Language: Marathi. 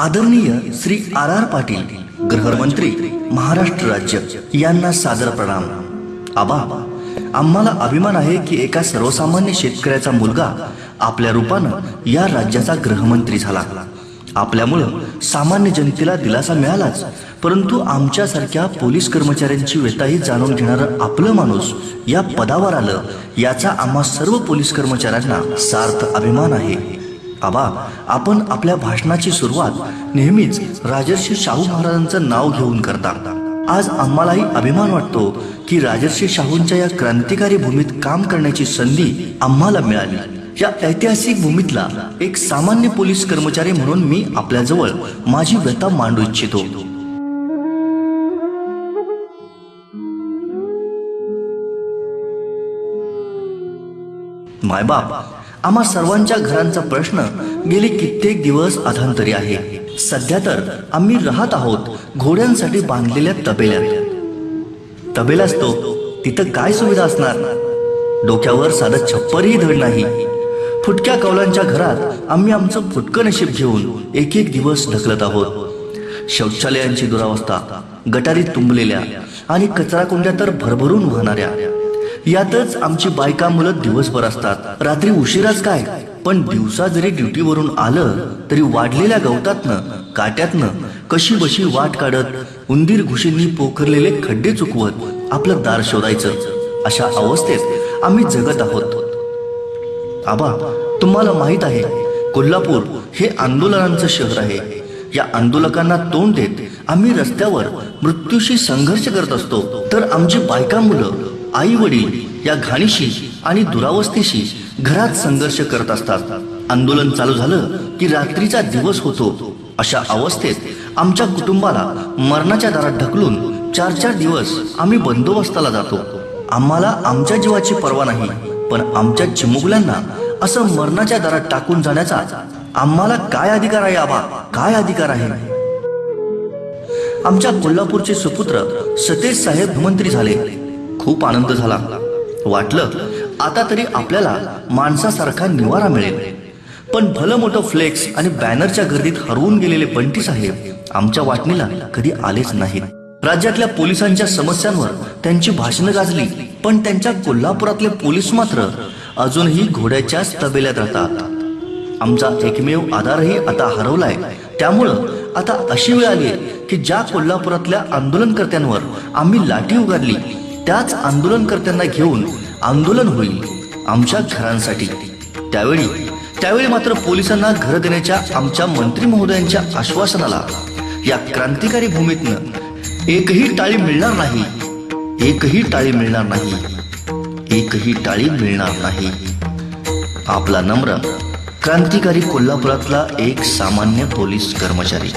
आदरणीय श्री आर आर पाटील गृहमंत्री महाराष्ट्र राज्य यांना सादर प्रणाम. आबा आम्हाला अभिमान आहे की एका सर्वसामान्य शेतकऱ्याचा मुलगा आपल्या रूपानं या राज्याचा गृहमंत्री झाला. आपल्यामुळं सामान्य जनतेला दिलासा मिळालाच परंतु आमच्यासारख्या पोलीस कर्मचाऱ्यांची व्यथाही जाणून घेणारं आपलं माणूस या पदावर आलं याचा आम्हा सर्व पोलीस कर्मचाऱ्यांना सार्थ अभिमान आहे. आबा आपण आपल्या भाषणाची सुरुवात नेहमीच राजर्षी शाहू महाराजांचं नाव घेऊन करता. आज आम्हालाही अभिमान वाटतो की राजर्षी शाहूंच्या या क्रांतिकारी भूमीत काम करण्याची संधी आम्हाला मिळाली. या ऐतिहासिक भूमीतला एक सामान्य पोलीस कर्मचारी म्हणून मी आपल्याजवळ माझी व्यथा मांडू इच्छितो. मायबाप आम्हा सर्वांच्या घरांचा प्रश्न गेले कित्येक दिवस अधांतरी आहे. सध्या तर आम्ही राहत आहोत घोड्यांसाठी बांधलेल्या तबेल्यात. तबेला असतो तिथं काय सुविधा असणार? डोक्यावर साधं छप्परही धड नाही. फुटक्या कौलांच्या घरात आम्ही आमचं फुटकं नशीब घेऊन एक एक दिवस ढकलत आहोत. शौचालयांची दुरावस्था गटारी तुंबलेल्या आणि कचरा कुंड्या तर भरभरून वाहणाऱ्या. यातच आमची बायका मुलं दिवसभर असतात. रात्री उशिराच काय? पण दिवसा जरी ड्युटीवरून आलं तरी वाढलेल्या गवतातनं काट्यातनं कशी बशी वाट काढत उंदीर घुशींनी पोखरलेले खड्डे चुकवत आपलं दार शोधायचं. अशा अवस्थेत आम्ही जगत आहोत. आबा तुम्हाला माहीत आहे कोल्हापूर हे आंदोलनांचं शहर आहे. या आंदोलकांना तोंड देत आम्ही रस्त्यावर मृत्यूशी संघर्ष करत असतो. तर आमची बायका मुलं आई वडील या घाणीशी आणि दुरावस्थेशी घरात संघर्ष करत असतात. आंदोलन चालू झालं की रात्रीचा दिवस होतो. अशा अवस्थेत आमच्या कुटुंबाला मरणाच्या दारात ढकलून चार चार दिवस आम्ही बंदोबस्ताला जातो. आम्हाला आमच्या जीवाची पर्वा नाही पण आमच्या चिमुकल्यांना असं मरणाच्या दारात टाकून जाण्याचा आम्हाला काय अधिकार आहे आबा? काय अधिकार आहे? आमच्या कोल्हापूरचे सुपुत्र सतेज साहेब मंत्री झाले. खूप आनंद झाला. वाटलं आता तरी आपल्याला माणसासारखा निवारा मिळेल. पण भलं मोठं फ्लेक्स आणि बॅनरच्या गर्दीत हरवून गेलेले बंटी साहेब आमच्या वाटणीला कधी आलेच नाहीत. राज्यातल्या पोलिसांच्या समस्यांवर त्यांची भाषणं गाजली पण त्यांच्या कोल्हापुरातले पोलीस मात्र अजूनही घोड्याच्याच तबेल्यात राहतात. आमचा एकमेव आधारही आता हरवलाय. त्यामुळं आता अशी वेळ आली की ज्या कोल्हापुरातल्या आंदोलनकर्त्यांवर आम्ही लाठी उगारली त्याच आंदोलनकर्त्यांना घेऊन आंदोलन होईल आमच्या घरांसाठी. त्यावेळी त्यावेळी मात्र पोलिसांना घर देण्याच्या आमच्या मंत्री महोदयांच्या आश्वासनाला या क्रांतिकारी भूमीतनं एकही टाळी मिळणार नाही एकही टाळी मिळणार नाही एकही टाळी मिळणार नाही. आपला नम्र क्रांतिकारी कोल्हापुरातला एक सामान्य पोलीस कर्मचारी.